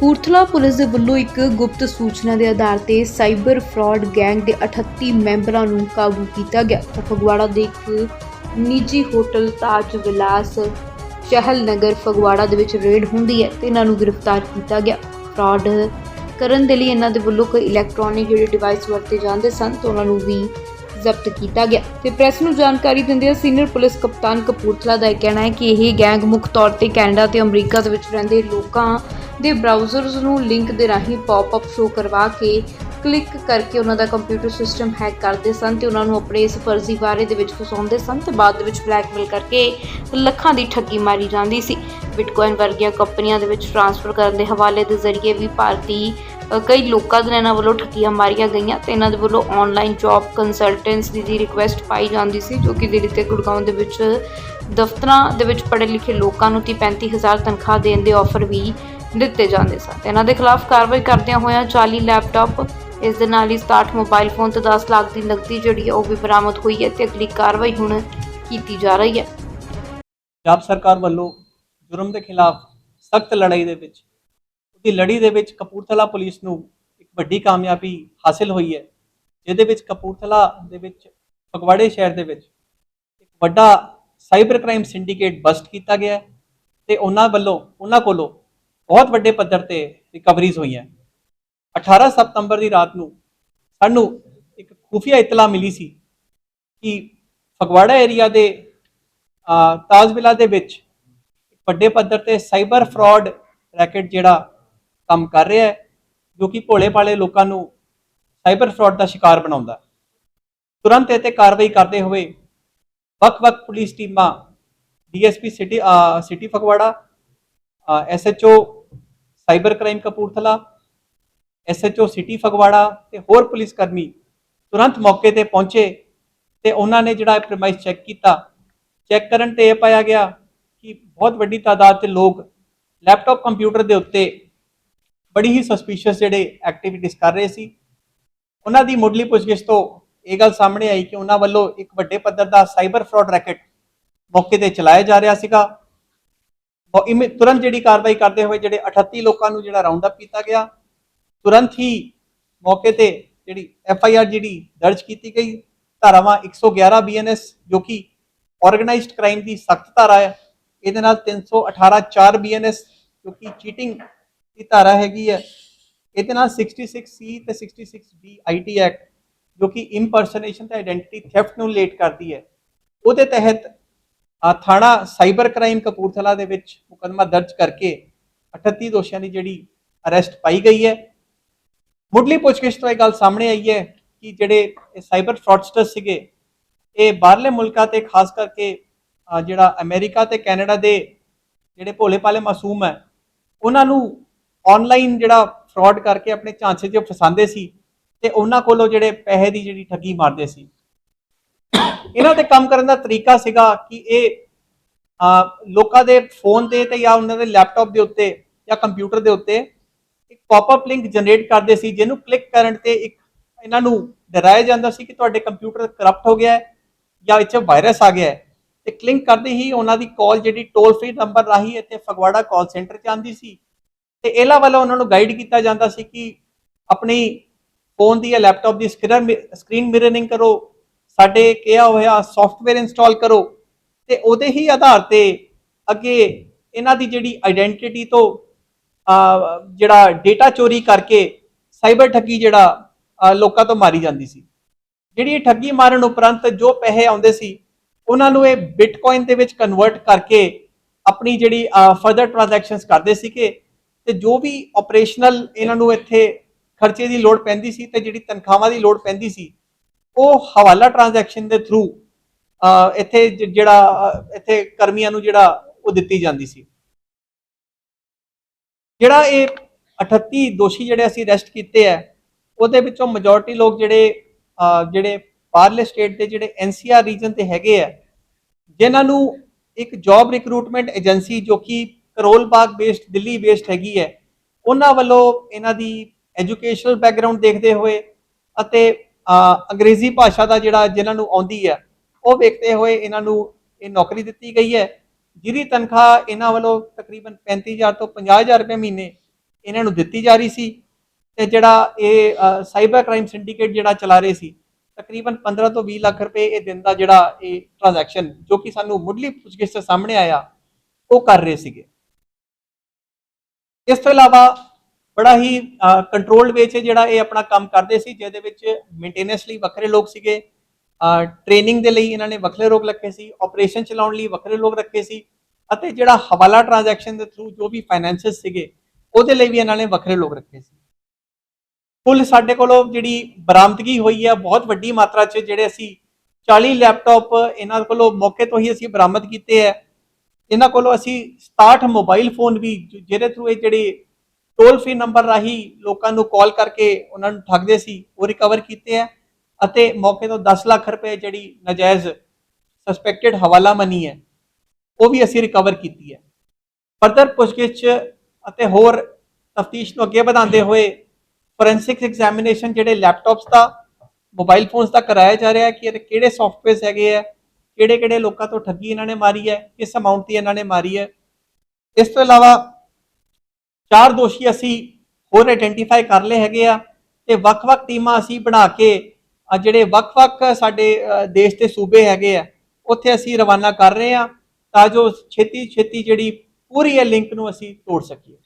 Kapurthala police ਦੇ ਵੱਲੋਂ ਇੱਕ ਗੁਪਤ ਸੂਚਨਾ ਦੇ ਆਧਾਰ ਤੇ ਸਾਈਬਰ ਫਰਾਡ ਗੈਂਗ ਦੇ 38 ਮੈਂਬਰਾਂ ਨੂੰ ਕਾਬੂ ਕੀਤਾ ਗਿਆ। ਤਾਂ ਫਗਵਾੜਾ ਦੇ ਇੱਕ ਨਿੱਜੀ ਹੋਟਲ ਤਾਜ ਵਿਲਾਸ ਚਹਿਲ ਨਗਰ ਫਗਵਾੜਾ ਦੇ ਵਿੱਚ ਰੇਡ ਹੁੰਦੀ ਹੈ ਤੇ ਇਹਨਾਂ ਨੂੰ ਗ੍ਰਿਫਤਾਰ ਕੀਤਾ ਗਿਆ। ਫਰਾਡ ਕਰਨ ਦੇ ਲਈ ਇਹਨਾਂ ਦੇ ਵੱਲੋਂ ਕੋਈ ਇਲੈਕਟ੍ਰੋਨਿਕ ਜਿਹੜੇ ਡਿਵਾਈਸ ਵਰਤੇ ਜਾਂਦੇ ਸਨ ਤਾਂ ਉਹਨਾਂ ਨੂੰ ਵੀ ਜ਼ਬਤ ਕੀਤਾ ਗਿਆ। ਤੇ ਪ੍ਰੈਸ ਨੂੰ ਜਾਣਕਾਰੀ ਦਿੰਦਿਆਂ ਸੀਨੀਅਰ ਪੁਲਿਸ ਕਪਤਾਨ ਕਪੂਰਥਲਾ ਦਾ ਇਹ ਕਹਿਣਾ ਹੈ ਕਿ ਇਹ ਗੈਂਗ ਮੁੱਖ ਤੌਰ ਤੇ ਕੈਨੇਡਾ ਤੇ ਅਮਰੀਕਾ ਦੇ ਵਿੱਚ ਰਹਿੰਦੇ ਲੋਕਾਂ ਦੇ ਬਰਾਊਜ਼ਰਸ ਨੂੰ ਲਿੰਕ ਦੇ ਰਾਹੀਂ ਪੌਪ-ਅਪ ਸ਼ੋ ਕਰਵਾ ਕੇ ਕਲਿੱਕ ਕਰਕੇ ਉਹਨਾਂ ਦਾ ਕੰਪਿਊਟਰ ਸਿਸਟਮ ਹੈਕ ਕਰਦੇ ਸਨ ਤੇ ਉਹਨਾਂ ਨੂੰ ਆਪਣੇ ਇਸ ਫਰਜ਼ੀ ਫਰਜ਼ੀਵਾੜੇ ਦੇ ਵਿੱਚ ਫਸਾਉਂਦੇ ਸਨ ਤੇ ਬਾਅਦ ਦੇ ਵਿੱਚ ਬਲੈਕਮੇਲ ਕਰਕੇ ਲੱਖਾਂ ਦੀ ਠੱਗੀ ਮਾਰੀ ਜਾਂਦੀ ਸੀ। ਬਿਟਕੋਇਨ ਵਰਗੀਆਂ ਕੰਪਨੀਆਂ ਦੇ ਵਿੱਚ ਟ੍ਰਾਂਸਫਰ ਕਰਨ ਦੇ ਹਵਾਲੇ ਦੇ ਜ਼ਰੀਏ ਵੀ ਭਾਰਤੀ ਕਈ ਲੋਕਾਂ ਦੇ ਇਹਨਾਂ ਵੱਲੋਂ ਠੱਗੀਆਂ ਮਾਰੀਆਂ ਗਈਆਂ ਤੇ ਇਹਨਾਂ ਦੇ ਵੱਲੋਂ ਆਨਲਾਈਨ ਜੌਬ ਕੰਸਲਟੈਂਟਸ ਦੀ ਰਿਕੁਐਸਟ ਪਾਈ ਜਾਂਦੀ ਸੀ ਜੋ ਕਿ ਦਿੱਲੀ ਤੇ ਗੁੜਗਾਉਂ ਦੇ ਵਿੱਚ ਦਫ਼ਤਰਾਂ ਦੇ ਵਿੱਚ ਪੜ੍ਹੇ ਲਿਖੇ ਲੋਕਾਂ ਨੂੰ 30 35000 ਤਨਖਾਹ ਦੇਣ ਦੇ ਆਫਰ ਵੀ ਦਿੱਤੇ ਜਾਂਦੇ ਸਨ। ਇਹਨਾਂ ਦੇ ਖਿਲਾਫ ਕਾਰਵਾਈ ਕਰਦਿਆਂ ਹੋਇਆਂ 40 ਲੈਪਟਾਪ, ਇਸ ਦੇ ਨਾਲ ਹੀ 67 ਮੋਬਾਈਲ ਫੋਨ ਤੇ 10 ਲੱਖ ਦੀ ਨਕਦੀ ਜਿਹੜੀ ਹੈ ਉਹ ਵੀ ਬਰਾਮਦ ਹੋਈ ਹੈ ਤੇ ਅਗਲੀ ਕਾਰਵਾਈ ਹੁਣ ਕੀਤੀ ਜਾ ਰਹੀ ਹੈ। ਪੰਜਾਬ ਸਰਕਾਰ ਵੱਲੋਂ ਜੁਰਮ ਦੇ ਖਿਲਾਫ ਸਖਤ ਲੜਾਈ ਦੇ ਵਿੱਚ ਉਹਦੀ ਲੜੀ ਦੇ ਵਿੱਚ ਕਪੂਰਥਲਾ ਪੁਲਿਸ ਨੂੰ ਇੱਕ ਵੱਡੀ ਕਾਮਯਾਬੀ ਹਾਸਲ ਹੋਈ ਹੈ, ਜਿਹਦੇ ਵਿੱਚ ਕਪੂਰਥਲਾ ਦੇ ਵਿੱਚ ਫਗਵਾੜੇ ਸ਼ਹਿਰ ਦੇ ਵਿੱਚ ਇੱਕ ਵੱਡਾ ਸਾਈਬਰ ਕ੍ਰਾਈਮ ਸਿੰਡੀਕੇਟ ਬਸਟ ਕੀਤਾ ਗਿਆ ਹੈ ਤੇ ਉਹਨਾਂ ਵੱਲੋਂ, ਉਹਨਾਂ ਕੋਲੋਂ ਬਹੁਤ ਵੱਡੇ ਪੱਧਰ ਤੇ ਰਿਕਵਰੀਜ਼ ਹੋਈਆਂ। 18 ਸਤੰਬਰ ਦੀ ਰਾਤ ਨੂੰ ਸਾਨੂੰ ਇੱਕ ਖੁਫੀਆ ਇਤਲਾ ਮਿਲੀ ਸੀ ਕਿ ਫਗਵਾੜਾ ਏਰੀਆ ਦੇ ਅ, ਤਾਜਵਿਲਾ ਦੇ ਵਿੱਚ ਵੱਡੇ ਪੱਧਰ ਤੇ ਸਾਈਬਰ ਫਰਾਡ ਰੈਕਟ ਜਿਹੜਾ ਕੰਮ ਕਰ ਰਿਹਾ ਹੈ ਜੋ ਕਿ ਭੋਲੇ ਭਾਲੇ ਲੋਕਾਂ ਨੂੰ ਸਾਈਬਰ ਫਰਾਡ ਦਾ ਸ਼ਿਕਾਰ ਬਣਾਉਂਦਾ ਤੁਰੰਤ ਇਹ ਤੇ ਕਾਰਵਾਈ ਕਰਦੇ ਹੋਏ ਵੱਖ-ਵੱਖ ਪੁਲਿਸ ਟੀਮਾਂ DSP city uh, city Phagwara SHO cyber crime Kapurthala SHO city Phagwara ਤੇ ਹੋਰ ਪੁਲਿਸ ਕਰਮੀ ਤੁਰੰਤ ਮੌਕੇ ਤੇ ਪਹੁੰਚੇ ਤੇ ਉਹਨਾਂ ਨੇ ਜਿਹੜਾ ਪ੍ਰਮਾਈਸ ਚੈੱਕ ਕੀਤਾ। ਚੈੱਕ ਕਰਨ ਤੇ ਇਹ ਪਾਇਆ ਗਿਆ ਕਿ ਬਹੁਤ ਵੱਡੀ ਤਾਦਾਦ 'ਤੇ ਲੋਕ ਲੈਪਟਾਪ ਕੰਪਿਊਟਰ ਦੇ ਉੱਤੇ ਬੜੀ ਹੀ ਸਸਪੀਸ਼ੀਅਸ ਜਿਹੜੇ ਐਕਟੀਵਿਟੀਜ਼ ਕਰ ਰਹੇ ਸੀ। ਉਹਨਾਂ ਦੀ ਮੁੱਢਲੀ ਪੁੱਛਗਿੱਛ ਤੋਂ ਇਹ ਗੱਲ ਸਾਹਮਣੇ ਆਈ ਕਿ ਉਹਨਾਂ ਵੱਲੋਂ ਇੱਕ ਵੱਡੇ ਪੱਧਰ ਦਾ ਸਾਈਬਰ ਫਰਾਡ ਰੈਕਟ ਮੌਕੇ ਤੇ ਚਲਾਇਆ ਜਾ ਰਿਹਾ ਸੀਗਾ। ਤੁਰੰਤ ਜਿਹੜੀ ਕਾਰਵਾਈ ਕਰਦੇ ਹੋਏ ਜਿਹੜੇ 38 ਲੋਕਾਂ ਨੂੰ ਜਿਹੜਾ ਰਾਉਂਡ ਅਪ ਕੀਤਾ ਗਿਆ, ਤੁਰੰਤ ਹੀ ਮੌਕੇ ਤੇ ਜਿਹੜੀ ਐਫ ਆਈ ਆਰ ਜਿਹੜੀ ਦਰਜ ਕੀਤੀ ਗਈ, ਧਾਰਾਵਾਂ 111 ਬੀਐਨਐਸ ਜੋ ਕਿ ਆਰਗੇਨਾਈਜ਼ਡ ਕ੍ਰਾਈਮ ਦੀ ਸਖਤ ਧਾਰਾ ਹੈ, ਇਹਦੇ ਨਾਲ 318 4 ਬੀਐਨਐਸ ਜੋ ਕਿ ਚੀਟਿੰਗ ਦੀ ਧਾਰਾ ਹੈਗੀ ਹੈ, ਇਹਦੇ ਨਾਲ 66 ਸੀ ਤੇ 66 ਬੀ ਆਈਟੀ ਐਕਟ ਜੋ ਕਿ ਇੰਪਰਸਨੇਸ਼ਨ ਤੇ ਆਇਡੈਂਟੀਟੀ ਥੈਫਟ ਨੂੰ ਰਿਲੇਟ ਕਰਦੀ ਹੈ, ਉਹਦੇ ਤਹਿਤ ਥਾਣਾ ਸਾਈਬਰ ਕ੍ਰਾਈਮ ਕਪੂਰਥਲਾ ਦੇ ਵਿੱਚ ਮੁਕੱਦਮਾ ਦਰਜ ਕਰਕੇ 38 ਦੋਸ਼ੀਆਂ ਦੀ ਜਿਹੜੀ ਅਰੈਸਟ ਪਾਈ ਗਈ ਹੈ। ਮੁੱਢਲੀ ਪੁੱਛਗਿੱਛ ਤੋਂ ਇਹ ਗੱਲ ਸਾਹਮਣੇ ਆਈ ਹੈ ਕਿ ਜਿਹੜੇ ਇਹ ਸਾਈਬਰ ਫਰਾਡਸਟਰ ਸੀਗੇ, ਇਹ ਬਾਹਰਲੇ ਮੁਲਕਾਂ ਤੇ ਖਾਸ ਕਰਕੇ ਜਿਹੜਾ ਅਮਰੀਕਾ ਤੇ ਕੈਨੇਡਾ ਦੇ ਜਿਹੜੇ ਭੋਲੇ ਭਾਲੇ ਮਾਸੂਮ ਹੈ, ਉਹਨਾਂ ਨੂੰ ਆਨਲਾਈਨ ਜਿਹੜਾ ਫਰਾਡ ਕਰਕੇ ਆਪਣੇ ਝਾਂਸੇ 'ਚ ਫਸਾਉਂਦੇ ਸੀ ਤੇ ਉਹਨਾਂ ਕੋਲੋਂ ਜਿਹੜੇ ਪੈਸੇ ਦੀ ਜਿਹੜੀ ਠੱਗੀ ਮਾਰਦੇ ਸੀ। ਇਹਨਾਂ 'ਤੇ ਕੰਮ ਕਰਨ ਦਾ ਤਰੀਕਾ ਸੀਗਾ ਕਿ ਇਹ ਲੋਕਾਂ ਦੇ ਫੋਨ ਤੇ ਤੇ ਜਾਂ ਉਹਨਾਂ ਦੇ ਲੈਪਟਾਪ ਦੇ ਉੱਤੇ ਜਾਂ ਕੰਪਿਊਟਰ ਦੇ ਉੱਤੇ ਇੱਕ ਪੌਪਅਪ ਲਿੰਕ ਜਨਰੇਟ ਕਰਦੇ ਸੀ, ਜਿਹਨੂੰ ਕਲਿੱਕ ਕਰਨ ਤੇ ਇੱਕ ਇਹਨਾਂ ਨੂੰ ਡਰਾਇਆ ਜਾਂਦਾ ਸੀ ਕਿ ਤੁਹਾਡੇ ਕੰਪਿਊਟਰ ਕਰਪਟ ਹੋ ਗਿਆ ਹੈ ਜਾਂ ਵਿੱਚ ਵਾਇਰਸ ਆ ਗਿਆ ਹੈ। ਤੇ ਕਲਿੱਕ ਕਰਦੇ ਹੀ ਉਹਨਾਂ ਦੀ ਕਾਲ ਜਿਹੜੀ ਟੋਲ ਫ੍ਰੀ ਨੰਬਰ ਰਾਹੀਂ ਇੱਥੇ ਫਗਵਾੜਾ ਕਾਲ ਸੈਂਟਰ 'ਚ ਆਉਂਦੀ ਸੀ। ਤੇ ਇਹਨਾਂ ਵੱਲੋਂ ਉਹਨਾਂ ਨੂੰ ਗਾਈਡ ਕੀਤਾ ਜਾਂਦਾ ਸੀ ਕਿ ਆਪਣੀ ਫੋਨ ਦੀ ਜਾਂ ਲੈਪਟਾਪ ਦੀ ਸਕਰੀਨ ਮਿਰਰਿੰਗ ਕਰੋ ਸਾਡੇ ਕਿਹਾ ਹੋਇਆ ਸੌਫਟਵੇਅਰ ਇੰਸਟਾਲ ਕਰੋ ਤੇ ਉਹਦੇ ਹੀ ਆਧਾਰ ਤੇ ਅੱਗੇ ਇਹਨਾਂ ਦੀ ਜਿਹੜੀ ਆਇਡੈਂਟੀਟੀ ਤੋਂ ਜਿਹੜਾ ਡੇਟਾ ਚੋਰੀ ਕਰਕੇ ਸਾਈਬਰ ਠੱਗੀ ਜਿਹੜਾ ਲੋਕਾਂ ਤੋਂ ਮਾਰੀ ਜਾਂਦੀ ਸੀ। ਜਿਹੜੀ ਇਹ ਠੱਗੀ ਮਾਰਨ ਉਪਰੰਤ ਜੋ ਪੈਸੇ ਆਉਂਦੇ ਸੀ, ਉਹਨਾਂ ਨੂੰ ਇਹ ਬਿਟਕੋਇਨ ਦੇ ਵਿੱਚ ਕਨਵਰਟ ਕਰਕੇ ਆਪਣੀ ਜਿਹੜੀ ਫਰਦਰ ਟ੍ਰਾਂਜੈਕਸ਼ਨਸ ਕਰਦੇ ਸੀਗੇ ਤੇ ਜੋ ਵੀ ਆਪਰੇਸ਼ਨਲ ਇਹਨਾਂ ਨੂੰ ਇੱਥੇ ਖਰਚੇ ਦੀ ਲੋੜ ਪੈਂਦੀ ਸੀ ਤੇ ਜਿਹੜੀ ਤਨਖਾਹਾਂ ਦੀ ਲੋੜ ਪੈਂਦੀ ਸੀ ਉਹ ਹਵਾਲਾ ਟ੍ਰਾਂਜੈਕਸ਼ਨ ਦੇ ਥਰੂ ਇੱਥੇ ਜਿਹੜਾ ਇੱਥੇ ਕਰਮੀਆਂ ਨੂੰ ਜਿਹੜਾ ਉਹ ਦਿੱਤੀ ਜਾਂਦੀ ਸੀ। ਜਿਹੜਾ ਇਹ 38 ਦੋਸ਼ੀ ਜਿਹੜੇ ਅਸੀਂ ਅਰੈਸਟ ਕੀਤੇ ਆ ਉਹਦੇ ਵਿੱਚੋਂ ਮੈਜੋਰਿਟੀ ਲੋਕ ਜਿਹੜੇ ਜਿਹੜੇ ਬਾਹਰਲੇ ਸਟੇਟ ਦੇ ਜਿਹੜੇ ਐਨਸੀਆਰ ਰੀਜਨ ਤੇ ਹੈਗੇ ਆ ਜਿਨ੍ਹਾਂ ਨੂੰ ਇੱਕ ਜੌਬ ਰਿਕਰੂਟਮੈਂਟ ਏਜੰਸੀ ਜੋ ਕਿ ਕਰੋਲ ਬਾਗ ਬੇਸਡ ਦਿੱਲੀ ਬੇਸਡ ਹੈਗੀ ਹੈ, ਉਹਨਾਂ ਵੱਲੋਂ ਇਹਨਾਂ ਦੀ ਐਜੂਕੇਸ਼ਨਲ ਬੈਕਗ੍ਰਾਉਂਡ ਦੇਖਦੇ ਹੋਏ ਅਤੇ ਅੰਗਰੇਜ਼ੀ ਭਾਸ਼ਾ ਦਾ ਜਿਹੜਾ ਜਿਨ੍ਹਾਂ ਨੂੰ ਆਉਂਦੀ ਹੈ, ਉਹ ਵੇਖਦੇ ਹੋਏ ਇਹਨਾਂ ਨੂੰ ਇਹ ਨੌਕਰੀ ਦਿੱਤੀ ਗਈ ਹੈ, ਜਿਹਦੀ ਤਨਖਾਹ ਇਹਨਾਂ ਵੱਲੋਂ ਤਕਰੀਬਨ 35000 ਤੋਂ 50000 ਰੁਪਏ ਮਹੀਨੇ ਇਹਨਾਂ ਨੂੰ ਦਿੱਤੀ ਜਾ ਰਹੀ ਸੀ ਤੇ ਜਿਹੜਾ ਇਹ ਸਾਈਬਰ ਕ੍ਰਾਈਮ ਸਿੰਡੀਕੇਟ ਜਿਹੜਾ ਚਲਾ ਰਹੇ ਸੀ, ਤਕਰੀਬਨ 15 ਤੋਂ 20 ਲੱਖ ਰੁਪਏ ਇਹ ਦਿਨ ਦਾ ਜਿਹੜਾ ਇਹ ਟ੍ਰਾਂਜੈਕਸ਼ਨ ਜੋ ਕਿ ਸਾਨੂੰ ਮੁੱਢਲੀ ਪੁੱਛਗਿੱਛ ਤੋਂ ਸਾਹਮਣੇ ਆਇਆ, ਉਹ ਕਰ ਰਹੇ ਸੀਗੇ। ਇਸ ਤੋਂ ਇਲਾਵਾ ਬੜਾ ਹੀ ਕੰਟਰੋਲਡ ਵੇ 'ਚ ਜਿਹੜਾ ਇਹ ਆਪਣਾ ਕੰਮ ਕਰਦੇ ਸੀ, ਜਿਹਦੇ ਵਿੱਚ ਮੇਨਟੇਨੈਂਸ ਲਈ ਵੱਖਰੇ ਲੋਕ ਸੀਗੇ ਟ੍ਰੇਨਿੰਗ ਦੇ ਲਈ ਇਹਨਾਂ ਨੇ ਵੱਖਰੇ ਲੋਕ ਰੱਖੇ ਸੀ ਆਪਰੇਸ਼ਨ ਚਲਾਉਣ ਲਈ ਵੱਖਰੇ ਲੋਕ ਰੱਖੇ ਸੀ, ਅਤੇ ਜਿਹੜਾ ਹਵਾਲਾ ਟ੍ਰਾਂਜੈਕਸ਼ਨ ਦੇ ਥਰੂ ਜੋ ਵੀ ਫਾਈਨੈਂਸਸ ਸੀਗੇ, ਉਹਦੇ ਲਈ ਵੀ ਇਹਨਾਂ ਨੇ ਵੱਖਰੇ ਲੋਕ ਰੱਖੇ ਸੀ। ਕੁੱਲ ਸਾਡੇ ਕੋਲੋਂ ਜਿਹੜੀ ਬਰਾਮਦਗੀ ਹੋਈ ਹੈ ਬਹੁਤ ਵੱਡੀ ਮਾਤਰਾ 'ਚ ਜਿਹੜੇ ਅਸੀਂ 40 ਲੈਪਟਾਪ ਇਹਨਾਂ ਕੋਲੋਂ ਮੌਕੇ ਤੋਂ ਹੀ ਅਸੀਂ ਬਰਾਮਦ ਕੀਤੇ ਹੈ ਇਹਨਾਂ ਕੋਲੋਂ ਅਸੀਂ 67 ਮੋਬਾਈਲ ਫੋਨ ਵੀ, ਜਿਹਦੇ ਥਰੂ ਇਹ ਜਿਹੜੇ ਟੋਲ ਫ੍ਰੀ ਨੰਬਰ ਰਾਹੀਂ ਲੋਕਾਂ ਨੂੰ ਕਾਲ ਕਰਕੇ ਉਹਨਾਂ ਨੂੰ ਠੱਗਦੇ ਸੀ, ਉਹ ਰਿਕਵਰ ਕੀਤੇ ਹੈ ਅਤੇ ਮੌਕੇ ਤੋਂ 10 ਲੱਖ ਰੁਪਏ ਜਿਹੜੀ ਨਜਾਇਜ਼ ਸਸਪੈਕਟਡ ਹਵਾਲਾ ਮਨੀ ਹੈ, ਉਹ ਵੀ ਅਸੀਂ ਰਿਕਵਰ ਕੀਤੀ ਹੈ। ਫਰਦਰ ਪੁੱਛਗਿੱਛ ਅਤੇ ਹੋਰ ਤਫਤੀਸ਼ ਨੂੰ ਅੱਗੇ ਵਧਾਉਂਦੇ ਹੋਏ ਫੋਰੈਂਸਿਕ ਐਗਜ਼ਾਮੀਨੇਸ਼ਨ ਜਿਹੜੇ ਲੈਪਟਾਪਸ ਦਾ ਮੋਬਾਈਲ ਫੋਨਸ ਦਾ ਕਰਾਇਆ ਜਾ ਰਿਹਾ ਹੈ ਕਿ ਇਹਦੇ ਕਿਹੜੇ ਸੌਫਟਵੇਅਰਸ ਹੈਗੇ ਆ ਕਿਹੜੇ ਕਿਹੜੇ ਲੋਕਾਂ ਤੋਂ ਠੱਗੀ ਇਹਨਾਂ ਨੇ ਮਾਰੀ ਹੈ, ਕਿਸ ਅਮਾਉਂਟ ਦੀ ਇਹਨਾਂ ਨੇ ਮਾਰੀ ਹੈ। ਇਸ ਤੋਂ ਇਲਾਵਾ ਚਾਰ ਦੋਸ਼ੀ ਅਸੀਂ ਹੋਰ ਆਇਡੈਂਟੀਫਾਈ ਕਰ ਲਏ ਹੈਗੇ ਆ ਤੇ ਵੱਖ-ਵੱਖ ਟੀਮਾਂ ਅਸੀਂ ਬਣਾ ਕੇ ਆ ਜਿਹੜੇ ਵੱਖ-ਵੱਖ ਸਾਡੇ ਦੇਸ਼ ਦੇ ਸੂਬੇ ਹੈਗੇ ਆ, ਉੱਥੇ ਅਸੀਂ ਰਵਾਨਾ ਕਰ ਰਹੇ ਆ ਤਾਂ ਜੋ ਛੇਤੀ ਛੇਤੀ ਜਿਹੜੀ ਪੂਰੀ ਇਹ ਲਿੰਕ ਨੂੰ ਅਸੀਂ ਤੋੜ ਸਕੀਏ।